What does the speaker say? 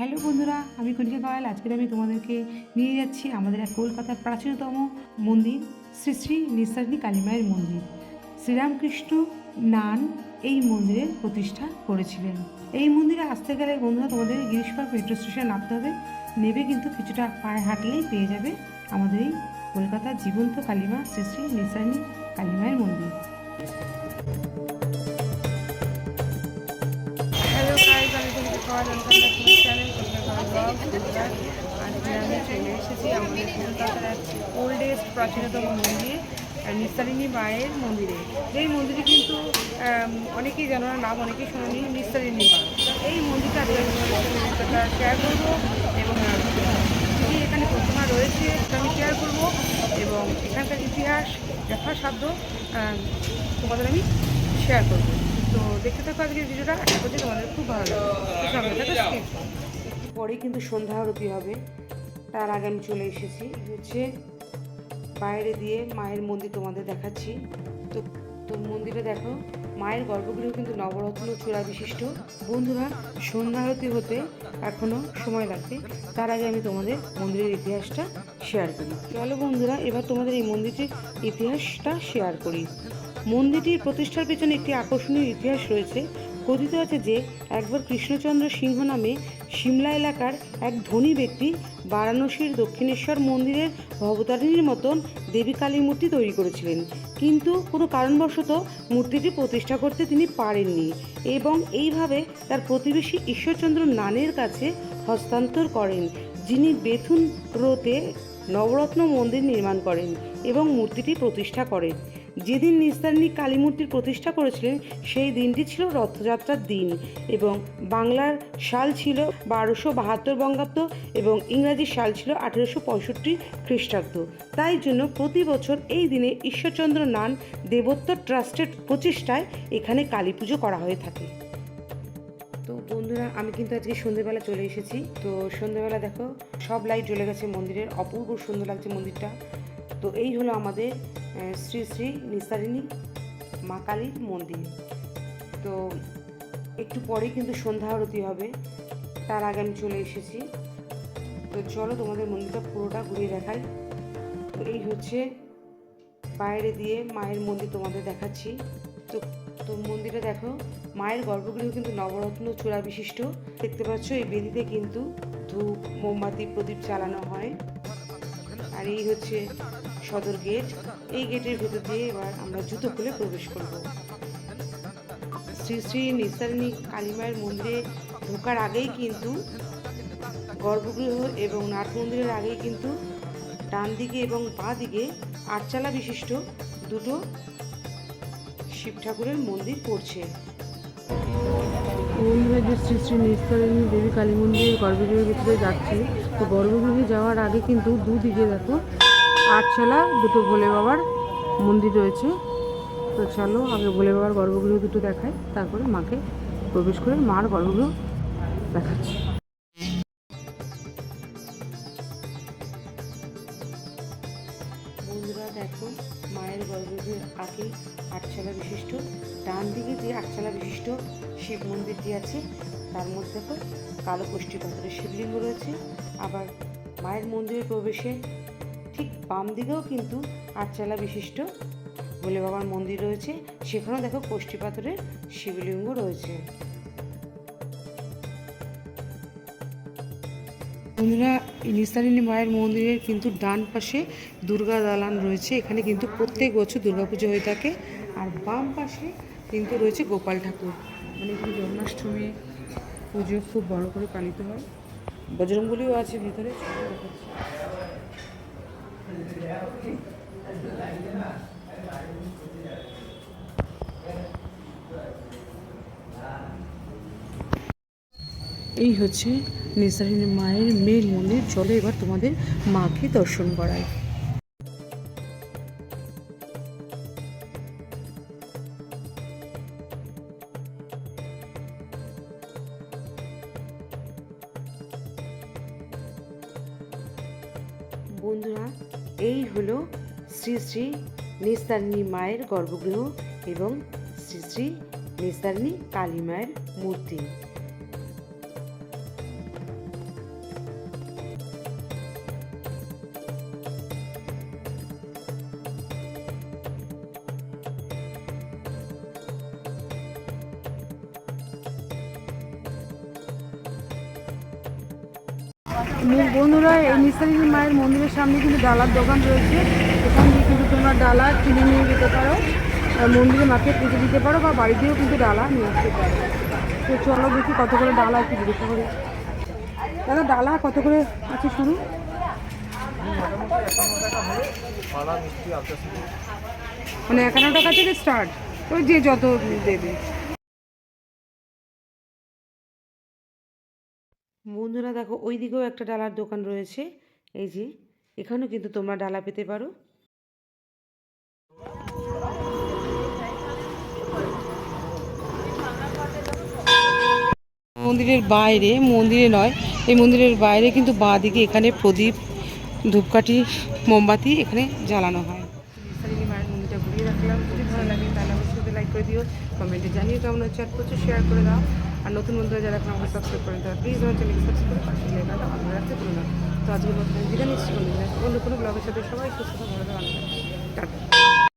Hello বন্ধুরা, আমি কনিকা কাওয়াল আজকের আমি তোমাদেরকে নিয়ে যাচ্ছি আমাদের এক কলকাতার প্রাচীনতম মন্দির, শ্রী শ্রী নিঃসারিণী কালীমায়ের মন্দির। শ্রীরামকৃষ্ণ নান এই মন্দিরের প্রতিষ্ঠা করেছিলেন। এই মন্দিরে আসতে গেলে বন্ধুরা তোমাদের গিরিশপার মেট্রো স্টেশনে নামতে হবে। নেবে কিন্তু কিছুটা পায়ে হাঁটলেই পেয়ে যাবে আমাদের এই কলকাতার জীবন্ত কালীমা শ্রী শ্রী নিঃসারিণী কালীমায়ের মন্দির। হ্যালো আমি ব্লগ আমি এসেছি আমাদের কলকাতার ওল্ডেস্ট প্রাচীনতম মন্দির নিস্তারিণী মায়ের মন্দিরে যেই মন্দিরে কিন্তু অনেকেই জানো না নাম অনেকেই শোনেনি নিস্তারিণী মা এই মন্দিরটা আজকে শেয়ার করব এবং এখানে প্রতিমা রয়েছে আমি শেয়ার করব এবং এখানকার ইতিহাস যথাসাধ্য তোমাদের আমি শেয়ার করব তো দেখতে থাকো আজকের ভিডিওটা আশা করছি তোমাদের খুব ভালো লাগবে। পরেই কিন্তু সন্ধ্যা আরতি হবে। তার আগে আমি চলে এসেছি। হচ্ছে বাইরে দিয়ে মায়ের মন্দির তোমাদের দেখাচ্ছি। তো তো মন্দিরে দেখো, মায়ের গর্ভগৃহ কিন্তু নবরত্ন চূড়া বিশিষ্ট। বন্ধুরা, সন্ধ্যা আরতি হতে এখনও সময় লাগবে। তার আগে আমি তোমাদের মন্দিরের ইতিহাসটা শেয়ার করি। চলো বন্ধুরা, এবার তোমাদের এই মন্দিরটির ইতিহাসটা শেয়ার করি। মন্দিরটির প্রতিষ্ঠার পেছনে একটি আকর্ষণীয় ইতিহাস রয়েছে। কথিত আছে যে, একবার কৃষ্ণচন্দ্র সিংহ নামে সিমলা এলাকার এক ধনী ব্যক্তি বারাণসীর দক্ষিণেশ্বর মন্দিরের ভবতারিণীর মতন দেবী কালীর মূর্তি তৈরি করেছিলেন। কিন্তু কোনো কারণবশত মূর্তিটি প্রতিষ্ঠা করতে তিনি পারেননি এবং এইভাবে তার প্রতিবেশী ঈশ্বরচন্দ্র নানের কাছে হস্তান্তর করেন, যিনি বেথুন রোতে নবরত্ন মন্দির নির্মাণ করেন এবং মূর্তিটি প্রতিষ্ঠা করেন। যেদিন নিস্তারিণী কালী মূর্তির প্রতিষ্ঠা করেছিলেন, সেই দিনটি ছিল রথযাত্রার দিন এবং বাংলার সাল ছিল বারোশো বাহাত্তর বঙ্গাব্দ এবং ইংরাজি সাল ছিল আঠেরোশো পঁয়ষট্টি খ্রিস্টাব্দ। তাই জন্য প্রতি বছর এই দিনে ঈশ্বরচন্দ্র নান দেবোত্তর ট্রাস্টের প্রচেষ্টায় এখানে কালী পুজো করা হয়ে থাকে। তো বন্ধুরা, আমি কিন্তু আজকে সন্ধেবেলা চলে এসেছি। তো সন্ধেবেলা দেখো, সব লাইট জ্বলে গেছে মন্দিরের, অপূর্ব সুন্দর লাগছে মন্দিরটা। তো এই হলো আমাদের শ্রী শ্রী নিস্তারিণী, মা কালীর মন্দির। তো একটু পরেই কিন্তু সন্ধ্যা আরতি হবে, তার আগে আমি চলে এসেছি। তো চলো তোমাদের মন্দিরটা পুরোটা ঘুরিয়ে দেখাই। তো এই হচ্ছে বাইরে দিয়ে মায়ের মন্দির তোমাদের দেখাচ্ছি। তো তো মন্দিরে দেখো, মায়ের গর্ভগৃহ কিন্তু নবরত্ন চূড়া বিশিষ্ট দেখতে পাচ্ছ, এই বেদিতে কিন্তু ধূপ, মোমবাতি, প্রদীপ চালানো হয়। আর এই হচ্ছে সদর গেট। এই গেটের ভেতর দিয়ে এবার আমরা জুতো খুলে প্রবেশ করব। শ্রী শ্রী নিস্তারিণী কালীমায়ের মন্দিরে ঢোকার আগেই কিন্তু, গর্ভগৃহ এবং নাট মন্দিরের আগেই কিন্তু ডান দিকে এবং বাঁ দিকে আটচালা বিশিষ্ট দুটো শিব ঠাকুরের মন্দির পড়ছে। বন্ধুরা যে শ্রী শ্রী নিস্তারিণী দেবী কালী মন্দিরের গর্ভগৃহের ভিতরে যাচ্ছি, তো গর্ভগৃহে যাওয়ার আগে কিন্তু দুদিকে দেখো আটচালা দুটো ভোলে বাবার মন্দির রয়েছে। তো চলো আগে ভোলে বাবার গর্ভগৃহ দুটো দেখায় তারপরে মাকে প্রবেশ করে মার গর্ভগৃহ দেখাচ্ছি। দেখো, মায়ের গর্ভগৃহের আগে আটচালা বিশিষ্ট, ডান দিকে যে আটচালা বিশিষ্ট শিব মন্দিরটি আছে, তার মধ্যে দেখো কালো কোষ্ঠী পাথরের শিবলিঙ্গ রয়েছে। আবার মায়ের মন্দিরে প্রবেশে ঠিক বাম দিকেও কিন্তু আটচালা বিশিষ্ট ভোলে বাবার মন্দির রয়েছে। সেখানেও দেখো কোষ্ঠী পাথরের শিবলিঙ্গ রয়েছে। বন্ধুরা নিস্তারিণী মায়ের মন্দিরের কিন্তু ডান পাশে দুর্গা দালান রয়েছে। এখানে কিন্তু প্রত্যেক বছর দুর্গাপুজো হয়ে থাকে। আর বাম পাশে কিন্তু রয়েছে গোপাল ঠাকুর। মানে এখানে জন্মাষ্টমী পুজো খুব বড় করে পালিত হয়। বজরঙ্গলিও আছে ভিতরে। এই হচ্ছে নিসারিনী মায়ের মেন মন্দির চলো এবার তোমাদের মাকে দর্শন করাই বন্ধুরা, এই হলো শ্রী শ্রী নিস্তারিণী মায়ের গর্ভগৃহ এবং শ্রী শ্রী নিস্তারিণী কালী মায়ের মূর্তি। বন্ধুরা, এই নিস্তারিণী মায়ের মন্দিরের সামনে কিন্তু ডালার দোকান রয়েছে। এখান দিয়ে কিন্তু তোমরা ডালা কিনে নিয়ে যেতে পারো মন্দিরে মাকে পুজো দিতে পারো বা বাড়িতেও কিন্তু ডালা নিয়ে আসতে পারো। তো চলো দেখি কত করে ডালা একটু জিজ্ঞাসা করি। দাদা, ডালা কত করে আছে শুরু মানে একান্ন টাকা থেকে স্টার্ট তো যে যত দেবে। বন্ধুরা, দেখো ওই দিকেও একটা ডালার দোকান রয়েছে। এই যে, এখানেও কিন্তু তোমরা ডালা পেতে পারো। মন্দিরের বাইরে, মন্দিরে নয়, এই মন্দিরের বাইরে কিন্তু বাঁ দিকে এখানে প্রদীপ, ধূপকাঠি, মোমবাতি এখানে জ্বালানো হয়। করে দিও, কমেন্টে জানিয়ে কেমন হচ্ছে আর প্রচুর শেয়ার করে দাও। আর নতুন বন্ধুরা যারা এখন আমাকে সাবস্ক্রাইব করেন, তারা প্লিজ আমার চ্যানেলকে সাবস্ক্রাইব করে পাশে লেখাটা ভালো রাখতে ভুলো না। তো আজকের মতো বিদায় নিচ্ছি অন্য কোনো ব্লগের সাথে সবাই সুস্থ ভালো টাটা।